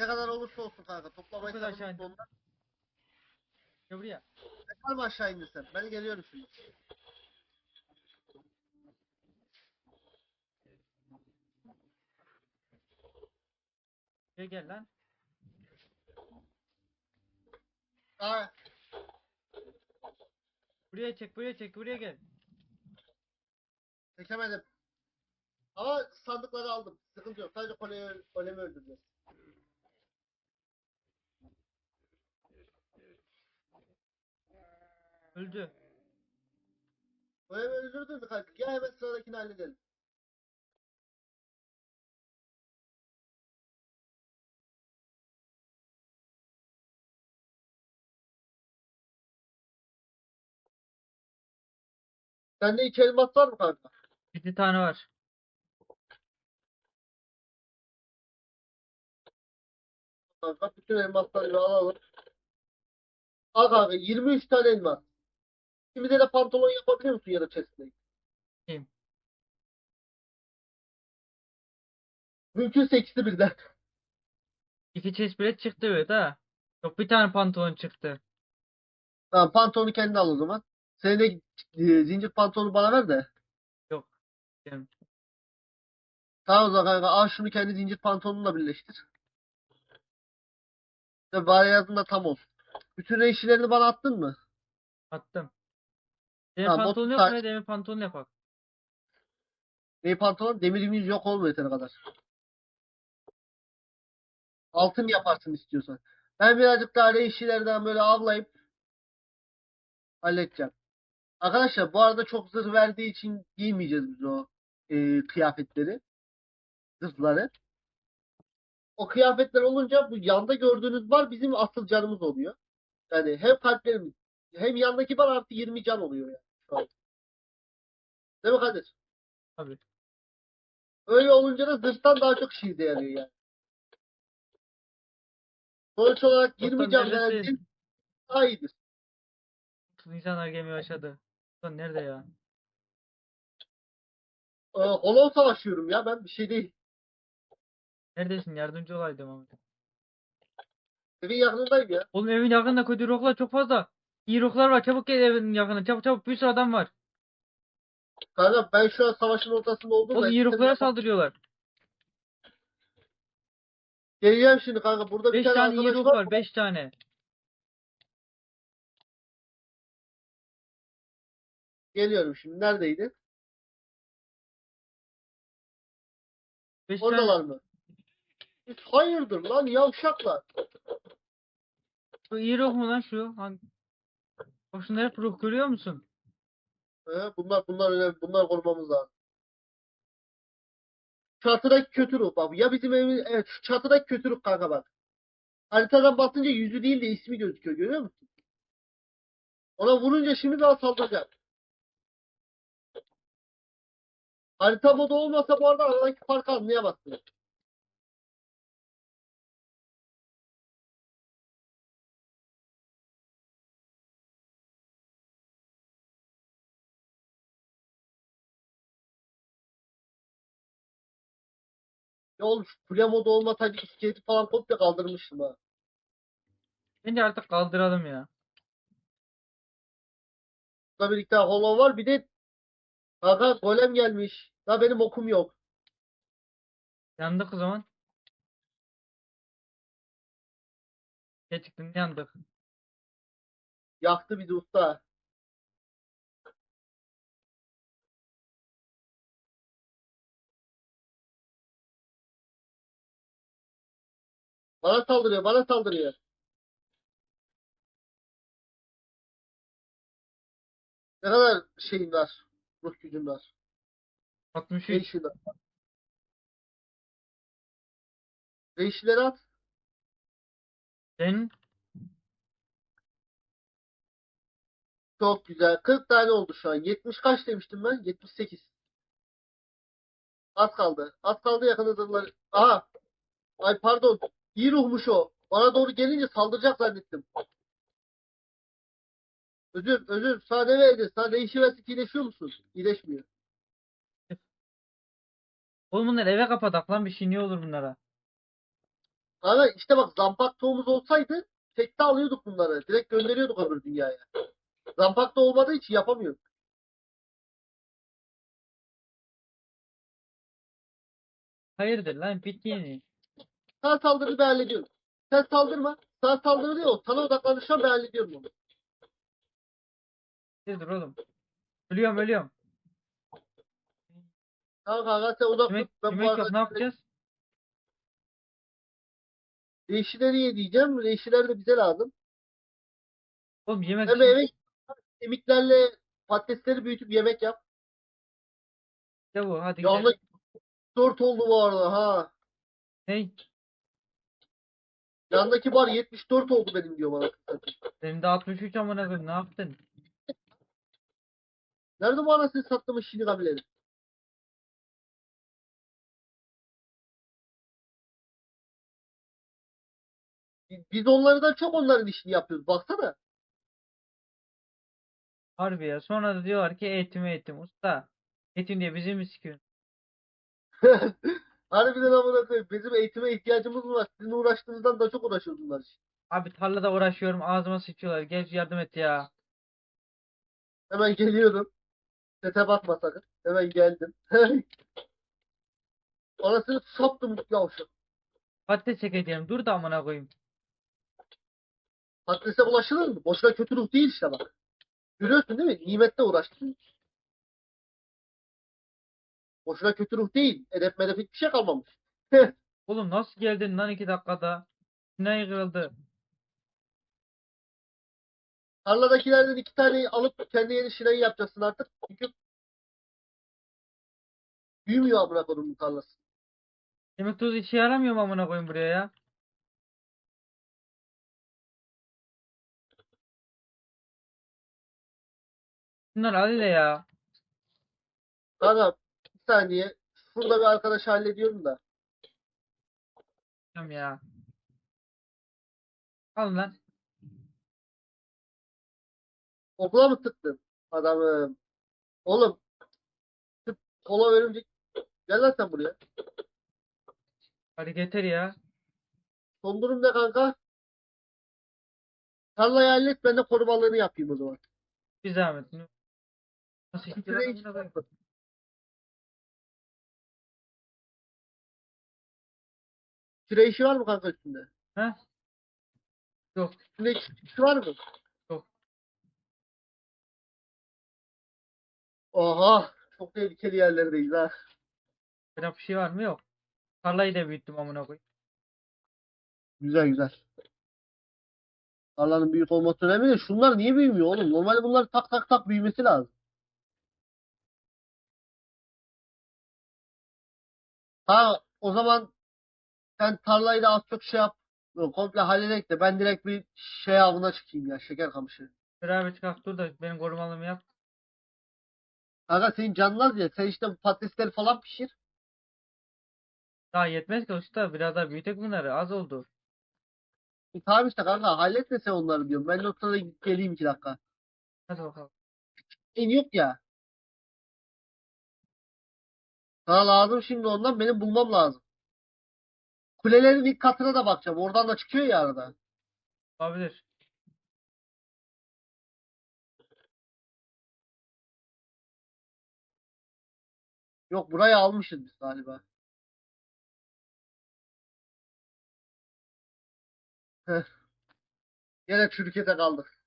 Ne kadar olursa olsun kanka. Toplamayı Çok aşağı indim. sonunda. Gel buraya. Var mı aşağı indirsen? Ben geliyorum şimdi. Gel gel lan. Aa, Buraya çek buraya çek buraya gel. çekemedim. Ama sandıkları aldım. Sıkıntı yok. Sadece koleyi, kolemi öldürdüm. Öldü. Kolemi öldürdün mü kanka? Gel hemen sıradakini halledelim. Sende iki elmas var mı kanka? Bir tane var. Kanka bütün elmasları alalım. Al kanka 23 tane elmas. Şimdi de pantolon yapabiliyor musun ya da chestplate? Yapayım. Mümkünse ikisi birden. İki chest bilet çıktı evet ha. Yok bir tane pantolon çıktı. Tamam pantolonu kendi al o zaman. Senin de e, zincir pantolonu bana ver de. Yok. Yani Tamam o zaman kanka al şunu kendi zincir pantolonunla birleştir. Ve bari yazında tam olsun. Bütün renklerini bana attın mı? attım. Demir Tamam, pantolon yok mu? Demir pantolon yapak. Ne pantolon? Demirimiz yok olmuyor yeteri kadar. Altın yaparsın istiyorsan. Ben birazcık daha renklerden böyle avlayıp halledeceğim. Arkadaşlar bu arada çok zırh verdiği için giymeyeceğiz biz o e, kıyafetleri. Zırhları. O kıyafetler olunca bu yanda gördüğünüz var bizim asıl canımız oluyor. Yani hem kalplerimiz hem yandaki var artı 20 can oluyor yani. Şu an. Değil mi Kadir? Tabii. Öyle olunca da zırhtan daha çok işinize yarıyor yani. Sonuç olarak 20 Doktor can verdiğin daha iyidir. İnsanlar gelmeye başladı. Lan nerede ya? Ee, Hollow savaşıyorum ya ben bir şey değil. Neredesin? Yardımcı olaydım ama. Evin yakınındayım ya. Oğlum evin yakında kötü roklar çok fazla. İyi roklar var. Çabuk gel evin yakına. Çabuk çabuk. Bir sürü adam var. Kanka ben şu an savaşın ortasında olduğum Oğlum iyi roklara saldırıyorlar. Geleceğim şimdi kanka. Burada bir 5 tane tane arkadaş rok var. var. 5 tane. Geliyorum şimdi. Neredeydi? 5 tane. Oradalar mı? Hayırdır lan yavşaklar. Bu iyi rok mu lan şu? Hangi? Bak şunları hep rok görüyor musun? He, bunlar bunlar önemli. Bunlar korumamız lazım. Çatıdaki kötü ruh bak. Ya bizim evimiz evet şu çatıdaki kötü ruh kanka bak. Haritadan bakınca yüzü değil de ismi gözüküyor görüyor musun? Ona vurunca şimdi daha saldıracak. Harita modu olmasa bu arada aradaki farkı anlayamazsın. Ya oğlum şu kule modu olmasaydı iskeleti falan komple kaldırmıştım ha. Bence artık kaldıralım ya. Bununla birlikte Hollow var. Bir de kanka golem gelmiş. Da benim okum yok. Yandık o zaman. Gerçekten yandık. Yaktı bizi usta. Bana saldırıyor, bana saldırıyor. Ne kadar şeyin var? Ruh gücün var. 63. Değişin var. Değişileri at. Sen Çok güzel. 40 tane oldu şu an. 70 kaç demiştim ben? 78. Az kaldı. Az kaldı yakınıdırlar. Aha. Ay pardon. İyi ruhmuş o. Bana doğru gelince saldıracak zannettim. Özür, özür. Sana ne verdi? Sana değişi versin iyileşiyor musun? İyileşmiyor. Oğlum bunları eve kapatak lan bir şey niye olur bunlara? Ama işte bak zampak tohumumuz olsaydı tekte alıyorduk bunları. Direkt gönderiyorduk öbür dünyaya. Zampak da olmadığı için yapamıyorduk. Hayırdır lan bitti yeni. Sağ saldırı ben hallediyorum. Sen saldırma. Sağ saldırı değil o. Sana odaklanırsan ben hallediyorum onu. Dur oğlum. Ölüyorum ölüyorum. Tamam kanka sen uzak Yemek. Ben bu yemek yok arada ne yapacağız? Leşileri ye diyeceğim. Leşiler de bize lazım. Oğlum yemek Hem eve kemiklerle patatesleri büyütüp yemek yap. işte bu hadi gidelim. 4 oldu bu arada ha. Hey, Yandaki bar 74 oldu benim diyor bana. benim de 63 amına koyayım ne yaptın? Nerede bu anasını sattığımız şini kabileri? Biz- Biz onlardan çok onların işini yapıyoruz. Baksana. Harbi ya. Sonra da diyorlar ki eğitim eğitim usta. Eğitim diye bizi mi sikiyorsun? Harbiden amına koyayım. Bizim eğitime ihtiyacımız var. Sizin uğraştığınızdan daha çok uğraşıyoruz bunlar için. Abi tarlada uğraşıyorum ağzıma sıçıyorlar. Gel yardım et ya. Hemen geliyorum. Sete bakma sakın. Hemen geldim. Anasını saptım yavşak. Patates çekeceğim. Dur da amına koyayım. Patatese bulaşılır mı? Boşuna kötü ruh değil işte bak. Görüyorsun değil mi? Nimette uğraştın. Boşuna kötü ruh değil. Edep medep hiçbir şey kalmamış. Oğlum nasıl geldin lan iki dakikada? Ne kırıldı? Tarladakilerden iki tane alıp kendi yeni şineyi yapacaksın artık. Çünkü büyümüyor amına kodumun tarlası. Yemek tuzu işe yaramıyor mu amına koyayım buraya ya? Bunlar de ya. Kanka saniye. Şurada bir arkadaş hallediyorum da. Tamam ya. Alın lan. Okula mı tıktın adamım? Oğlum. Tıp, kola örümcek. Gel lan sen buraya. Hadi getir ya. Son durum ne kanka? Tarlayı hallet ben de korumalarını yapayım o zaman. Bir zahmet. Nasıl Küre Küre işi var mı kanka üstünde? He? Yok. Üstünde işi var mı? Yok. Oha. Çok tehlikeli yerlerdeyiz ha. Böyle bir şey var mı? Yok. Tarlayı da büyüttüm amına koyayım. Güzel güzel. Tarlanın büyük olması önemli de şunlar niye büyümüyor oğlum? Normalde bunlar tak tak tak büyümesi lazım. Ha o zaman sen tarlayı da az çok şey yap. Yok, Komple halledek de ben direkt bir şey avına çıkayım ya şeker kamışı. Beraber çıkak dur da benim korumalımı yap. Kanka senin canın az ya sen işte patatesleri falan pişir. Daha yetmez ki usta. Biraz daha büyütek bunları. Az oldu. E, tamam işte kanka hallet de sen onları diyorum. Ben gidip geleyim iki dakika. Hadi bakalım. En yok ya. Sana lazım şimdi ondan benim bulmam lazım. Kulelerin ilk katına da bakacağım. Oradan da çıkıyor ya arada. Olabilir. Yok burayı almışız biz galiba. Heh. Yine çürükete kaldık.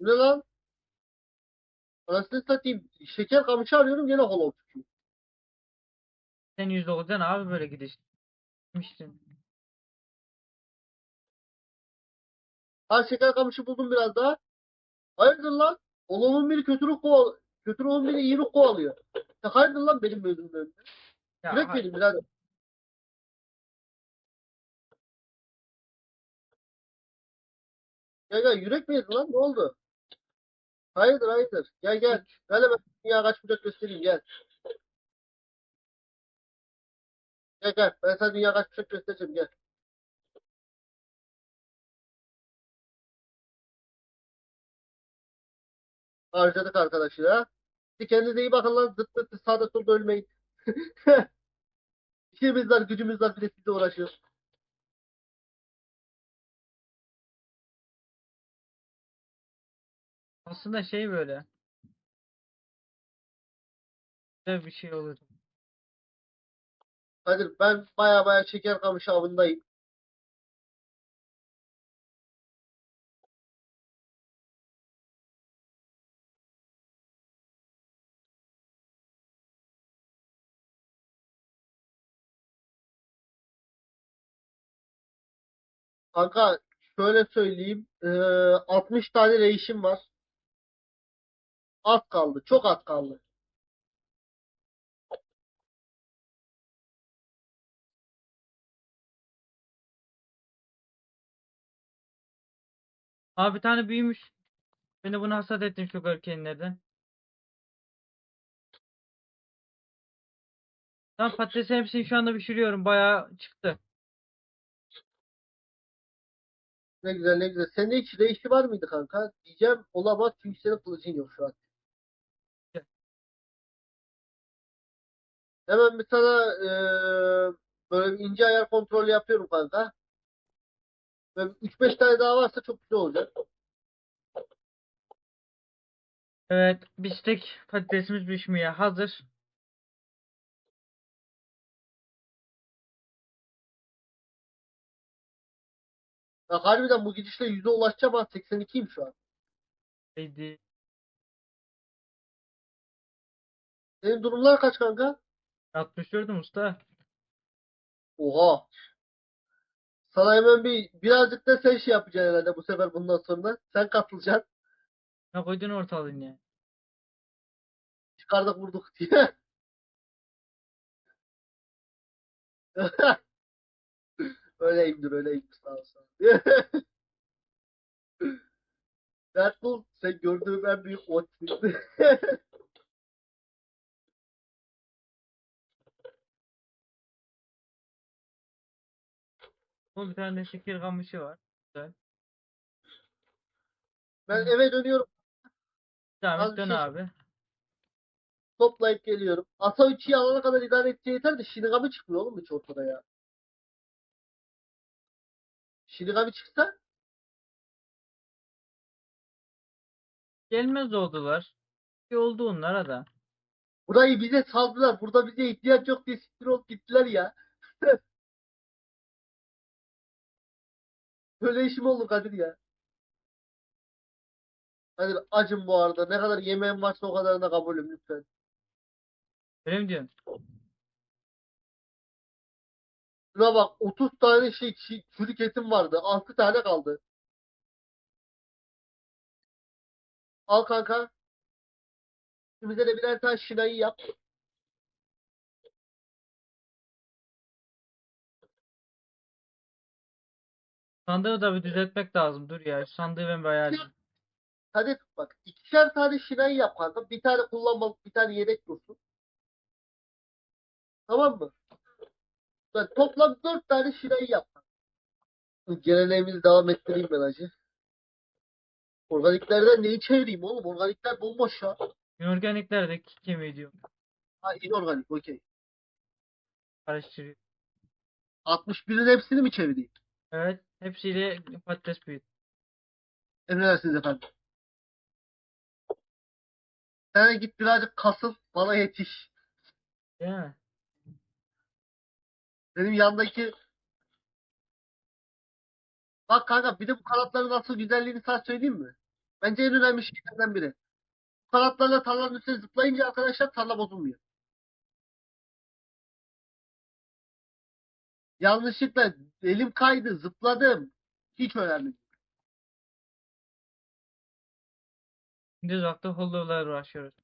Ne lan? Anasını satayım. Şeker kamışı arıyorum gene hollow çıkıyor. Sen %9'dan abi böyle gidiş. Gitmiştin. Ha şeker kamışı buldum biraz daha. Hayırdır lan? Oğlumun biri kötü ruh koval kötü ruhun biri iyi ruh kovalıyor. Ya hayırdır lan benim gözümün önünde. Ya, verin birader. Gel gel yürek mi yedin lan ne oldu? Hayırdır hayırdır. Gel gel. Gel hemen dünya kaç bucak göstereyim gel. Gel gel. Ben sana dünya kaç bucak göstereceğim gel. Harcadık arkadaşı ya. Kendinize iyi bakın lan. Zıt zıt sağda solda ölmeyin. İşimiz var gücümüz var bir de uğraşıyoruz. Aslında şey böyle. Güzel bir şey olur. Kadir ben baya baya şeker kamış avındayım. Kanka şöyle söyleyeyim. eee, 60 tane reişim var. Az kaldı. Çok az kaldı. Abi bir tane büyümüş. Ben de bunu hasat ettim şu görkenlerden. Tamam patates hepsini şu anda pişiriyorum. Bayağı çıktı. Ne güzel ne güzel. Senin hiç reişi var mıydı kanka? Diyeceğim olamaz çünkü senin kılıcın yok şu an. Hemen bir sana eee, böyle bir ince ayar kontrolü yapıyorum kanka. Böyle 3-5 tane daha varsa çok güzel olacak. Evet, bistek patatesimiz pişmeye hazır. Ya harbiden bu gidişle 100'e ulaşacağım ha 82'yim şu an. Haydi. Senin durumlar kaç kanka? 64'üm usta. Oha. Sana hemen bir birazcık da sen şey yapacaksın herhalde bu sefer bundan sonra. Sen katılacaksın. Ne koydun ortalığın ya? Çıkardık vurduk diye. Öyleyimdir öyleyimdir sağ ol sağ ol. Deadpool sen gördüğüm en büyük otsun. Bu bir tane şeker kamışı var. Güzel. ben eve dönüyorum Devam Az bir dön şey- abi. toplayıp geliyorum. Asa 3'yi alana kadar idare edeceği yeter de Shinigami çıkmıyor oğlum hiç ortada ya. Shinigami çıksa Gelmez oldular. Bir oldu onlara da. burayı bize saldılar. Burada bize ihtiyaç yok diye siktir olup gittiler ya. Böyle işim olur Kadir ya. Kadir acım bu arada. Ne kadar yemeğim varsa o kadarına kabulüm lütfen. Öyle mi diyorsun? Şuna bak 30 tane şey, şey çürük etim vardı. 6 tane kaldı. Al kanka. Bize de birer tane şinayı yap. Sandığı da bir düzeltmek lazım. Dur ya. Şu sandığı ben ayarlayayım. Hadi bak ikişer tane şinayı yap kanka. Bir tane kullanmalık bir tane yedek dursun. Tamam mı? Ben toplam 4 tane şinayı yap. Geleneğimizi devam ettireyim ben hacı. Organiklerden neyi çevireyim oğlum? Organikler bomboş ya. İnorganikler de kemiği diyorum. Ha inorganik okey. Karıştırıyor. 61'in hepsini mi çevireyim? Evet. Hepsiyle patates büyüt. Emredersiniz efendim. Sen git birazcık kasıl. Bana yetiş. Değil mi? Benim yandaki Bak kanka bir de bu kanatların nasıl güzelliğini sana söyleyeyim mi? Bence en önemli şeylerden biri. Bu kanatlarla tarlanın üstüne zıplayınca arkadaşlar tarla bozulmuyor. Yanlışlıkla elim kaydı, zıpladım. Hiç önemli değil. Şimdi uzakta hollow'lar uğraşıyoruz.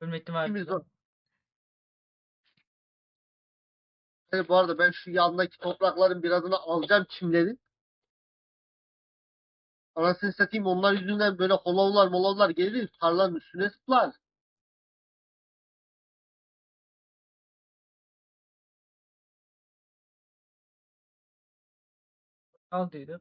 Ölme ihtimali. İşimiz zor. Evet, bu arada ben şu yandaki toprakların birazını alacağım çimlerin. Anasını satayım onlar yüzünden böyle holovlar molovlar gelir tarlanın üstüne zıplar. I'll do that.